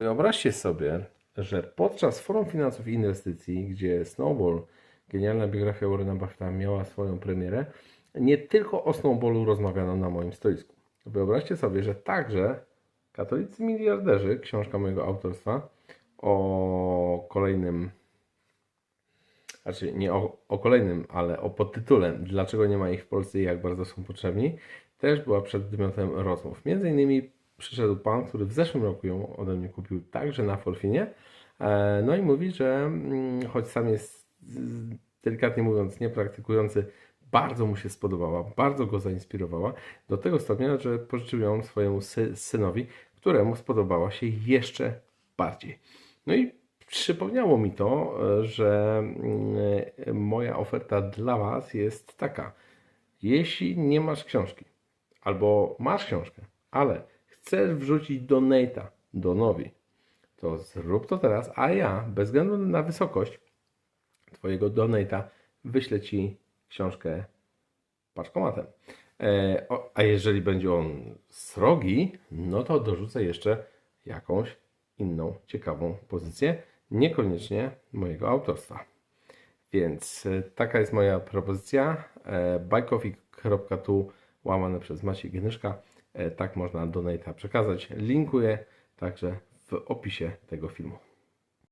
Wyobraźcie sobie, że podczas Forum Finansów i Inwestycji, gdzie Snowball, genialna biografia Warrena Buffetta miała swoją premierę, nie tylko o Snowballu rozmawiano na moim stoisku. Wyobraźcie sobie, że także Katolicy Miliarderzy, książka mojego autorstwa o kolejnym, znaczy nie o, o kolejnym, ale o podtytule Dlaczego nie ma ich w Polsce i jak bardzo są potrzebni, też była przedmiotem rozmów. Między innymi przyszedł pan, który w zeszłym roku ją ode mnie kupił także na Forfinie. E, No i mówi, że mm, choć sam jest delikatnie mówiąc niepraktykujący, bardzo mu się spodobała, bardzo go zainspirowała do tego stopnia, że pożyczył ją swojemu sy- synowi, któremu spodobała się jeszcze bardziej. No i przypomniało mi to, e, że mm, moja oferta dla Was jest taka. Jeśli nie masz książki, albo masz książkę, ale chcesz wrzucić donata do nowi, to zrób to teraz, a ja, bez względu na wysokość Twojego donata, wyślę Ci książkę paczkomatem. E, o, a jeżeli będzie on srogi, no to dorzucę jeszcze jakąś inną ciekawą pozycję, niekoniecznie mojego autorstwa. Więc e, taka jest moja propozycja. E, bajkofik.tu łamane przez Maciej Gnyszka. E, Tak można donata przekazać. Linkuję także w opisie tego filmu.